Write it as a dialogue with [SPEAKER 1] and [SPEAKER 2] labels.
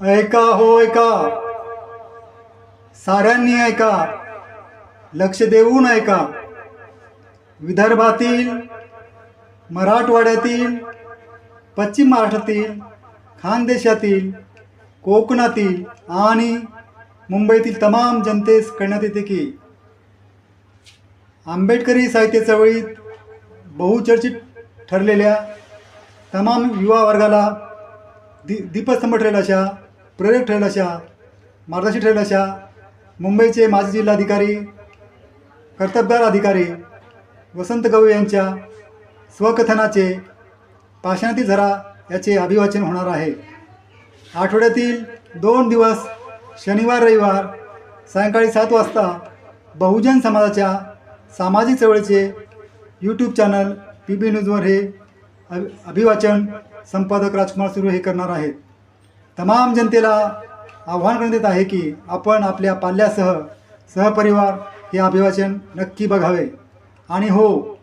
[SPEAKER 1] ऐका हो ऐका. साऱ्यांनी ऐका. लक्ष देऊन ऐका. विदर्भातील मराठवाड्यातील पश्चिम महाराष्ट्रातील खानदेशातील कोकणातील आणि मुंबईतील तमाम जनतेस कळण्यात येते की आंबेडकरी साहित्य चळवळीत बहुचर्चित ठरलेल्या तमाम युवा वर्गाला दि दीपस्तंभ ठरेल अशा प्रेरक ठरेल अशा मार्गदर्शी ठरेल अशा मुंबईचे माजी जिल्हाधिकारी कर्तबगार अधिकारी वसंत गवळी यांच्या स्वकथनाचे पाषाणातील झरा याचे अभिवाचन होणार आहे. आठवड्यातील दोन दिवस शनिवार रविवार सायंकाळी सात वाजता बहुजन समाजाच्या सामाजिक चळवळीचे यूट्यूब चॅनल पी बी न्यूजवर हे अभि अभिवाचन संपादक राजकुमार सुरू हे करणार आहेत. तमाम जनतेला आव्हान करण्यात येत आहे की आपण आपल्या पाल्यासह सहपरिवार हे अभिवाचन नक्की बघावे. आणि हो